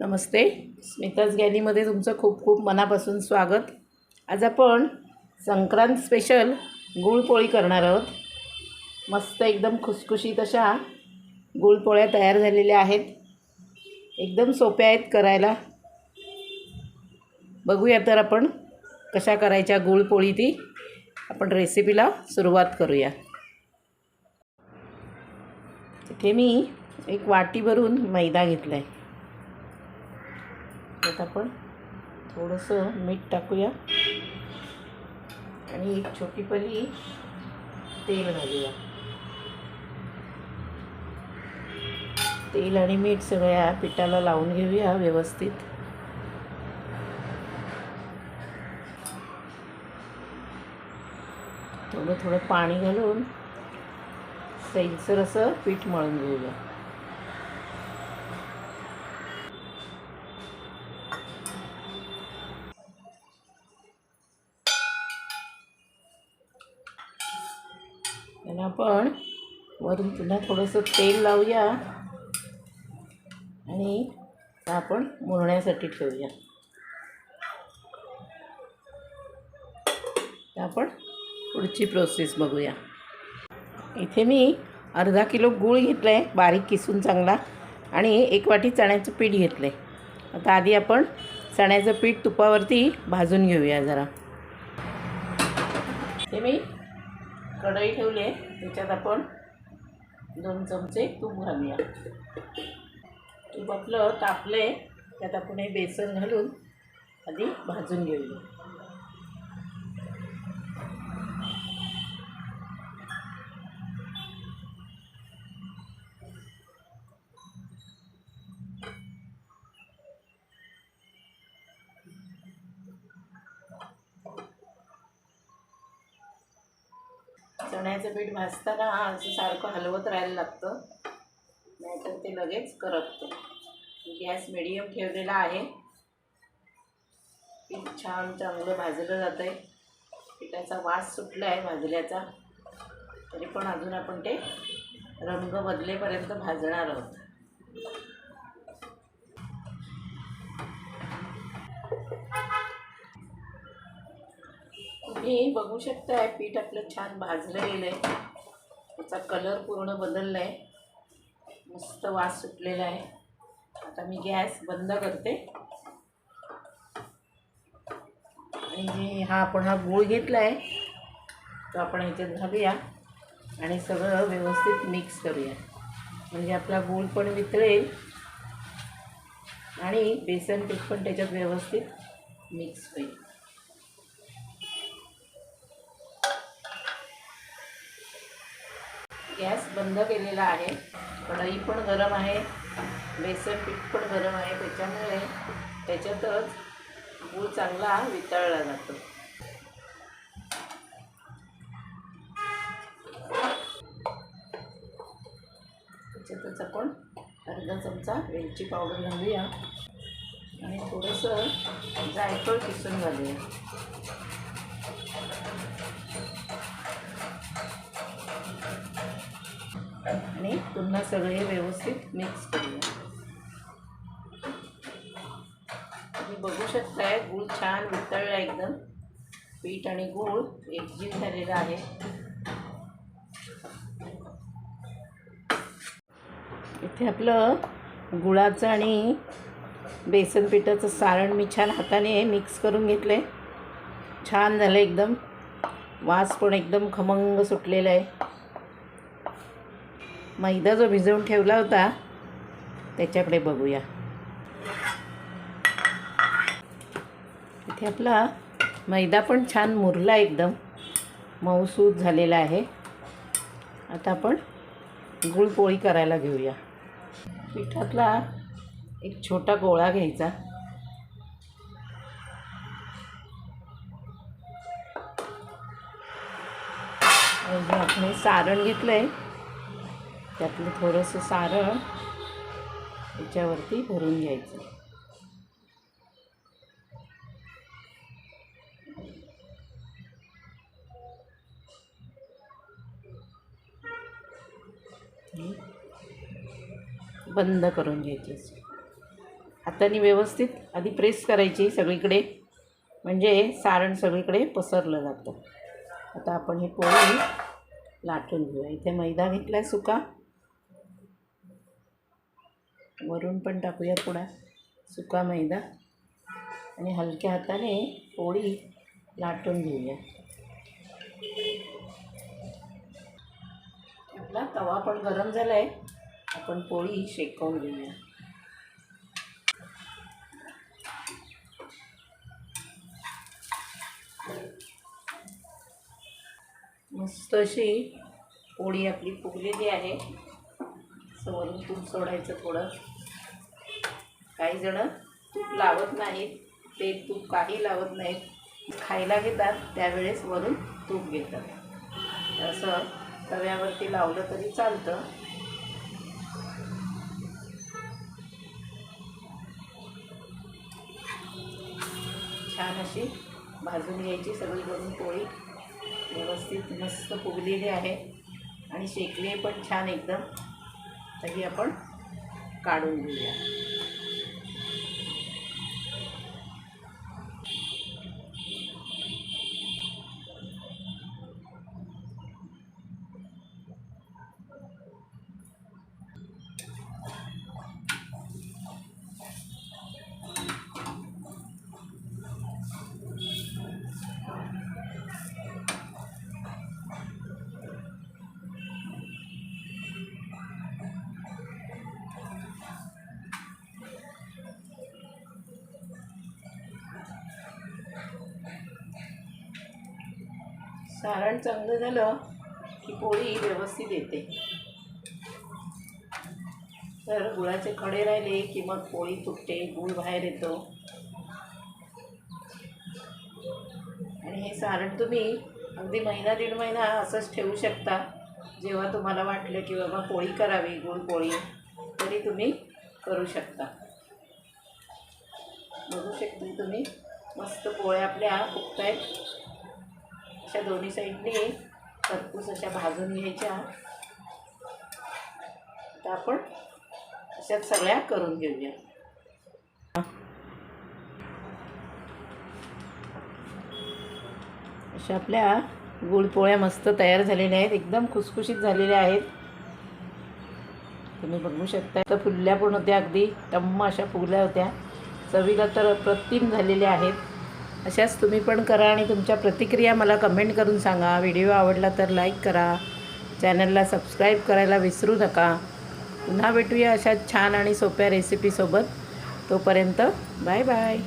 नमस्ते. स्मिताज गॅलीमध्ये तुमचं खूप खूप मनापासून स्वागत. आज आपण संक्रांत स्पेशल गुळपोळी करणार आहोत. मस्त एकदम खुसखुशीत अशा गुळपोळ्या तयार झालेल्या आहेत. एकदम सोप्या आहेत करायला. बघूया तर आपण कशा करायच्या गुळपोळी ती. आपण रेसिपीला सुरुवात करूया. तिथे मी एक वाटी भरून मैदा घेतला आहे त्यात आपण थोडंसं मीठ टाकूया. आणि एक छोटी पली तेल घालूया. तेल आणि मीठ सगळ्या पिठाला लावून घेऊया व्यवस्थित. थोडं थोडं पाणी घालून सैलसर असं पीठ मळून घेऊया. त्याला आपण वरून पुन्हा थोडंसं तेल लावूया. आणि आपण मुरण्यासाठी ठेवूया. आपण पुढची प्रोसेस बघूया. इथे मी अर्धा किलो गूळ घेतला आहे बारीक किसून चांगला. आणि एक वाटी चण्याचं पीठ घेतलं आहे आता आधी आपण चण्याचं पीठ तुपावरती भाजून घेऊया जरा. ते मी कढई ठेवली आहे. त्याच्यात आपण दोन चमचे तूप घालूया. तूप आपलं तापलं आहे त्यात आपण हे बेसन घालून आधी भाजून घेऊया. चण्याचं पीठ भाजताना असं सारखं हलवत राहायला लागतं. नाहीतर ते लगेच करपतं. गॅस मिडियम ठेवलेला आहे. पीठ छान चांगलं भाजलं जातं आहे पिठाचा वास सुटला आहे भाजल्याचा. तरी पण अजून आपण ते रंग बदलेपर्यंत भाजणार आहोत. तुम्ही बघू शकताय पीठ आपलं छान भाजलं गेलं आहे त्याचा कलर पूर्ण बदलला आहे मस्त वास सुटलेला आहे. आता मी गॅस बंद करते. आणि जे हा आपण हा गूळ घेतला आहे तो आपण ह्याच्यात घालूया आणि सगळं व्यवस्थित मिक्स करूया. म्हणजे आपला गूळ पण वितळेल आणि बेसन पीठ पण त्याच्यात व्यवस्थित मिक्स होईल. गॅस बंद केलेला आहे. कढई पण गरम आहे. बेसन पीठ पण गरम आहे. त्याच्यामुळे त्याच्यातच गूळ चांगला वितळला जातो. त्याच्यातच आपण अर्धा चमचा वेलची पावडर घालूया. आणि थोडंसं जायफळ किसून घालूया. पुन्हा सगळे व्यवस्थित मिक्स करूया. तुम्ही बघू शकताय गूळ छान वितळला एकदम. पीठ आणि गूळ एकजीव झालेला आहे. इथे आपलं गुळाचं आणि बेसन पिठाचं सारण मी छान हाताने मिक्स करून घेतलं आहे छान झालं एकदम. वास पण एकदम खमंग सुटलेला आहे. मैदा जो भिजवून ठेवला होता त्याच्याकडे बघूया. इथे आपला मैदा पण छान मुरला एकदम. मऊसूत झालेला आहे. आता आपण गुळपोळी करायला घेऊया. पिठातला एक छोटा गोळा घ्यायचा. आपण सारण घेतलं आहे त्यातलं थोडंसं सारण याच्यावरती भरून घ्यायचं. बंद करून घ्यायची. हाताने व्यवस्थित आधी प्रेस करायची सगळीकडे. म्हणजे सारण सगळीकडे पसरलं जातं. आता आपण हे पोळी लाटून घेऊया. इथे मैदा घेतला आहे सुका. वरून पण टाकूया थोडा सुका मैदा. आणि हलक्या हाताने पोळी लाटून घेऊया. आपला तवा पण गरम झाला आहे आपण पोळी शेकवून घेऊया. मस्त अशी पोळी आपली फुगलेली आहे. असं वरून तूप सोडायचं थोडं. काही जणं तूप लावत नाहीत ते तूप काही लावत नाहीत. खायला घेतात त्यावेळेस वरून तूप घेतात. असं तव्यावरती लावलं तरी चालतं. छान अशी भाजून घ्यायची सगळी करून पोळी. व्यवस्थित मस्त फुगलेली आहे. आणि शेकली पण छान एकदम. तरी आपण काढून घेऊया. सारण चांगलं झालं की पोळी व्यवस्थित येते. तर गुळाचे खडे राहिले की मग पोळी तुटते गुळ बाहेर येतो. आणि हे सारण तुम्ही अगदी महिना दीड महिना असंच ठेवू शकता. जेव्हा तुम्हाला वाटलं की बाबा पोळी करावी गुळ पोळी तरी तुम्ही करू शकता. बघू शकता तुम्ही मस्त पोळ्या आपल्या फुगतायत. अशा दोन्ही साईडने खरपूस अशा भाजून घ्यायच्या. आता आपण अशाच सगळ्या करून घेऊया. अशा आपल्या गुळपोळ्या मस्त तयार झालेल्या आहेत. एकदम खुसखुशीत झालेल्या आहेत. तुम्ही बघू शकता तर फुलल्या पण होत्या अगदी. टम्म अशा फुगल्या होत्या. चवीला तर अप्रतिम झालेल्या आहेत. अशाच तुम्ही पण करा आणि तुमच्या प्रतिक्रिया मला कमेंट करून सांगा. व्हिडिओ आवडला तर लाईक करा. चॅनलला सबस्क्राईब करायला विसरू नका. पुन्हा भेटूया अशा छान आणि सोप्या रेसिपीसोबत तोपर्यंत बाय बाय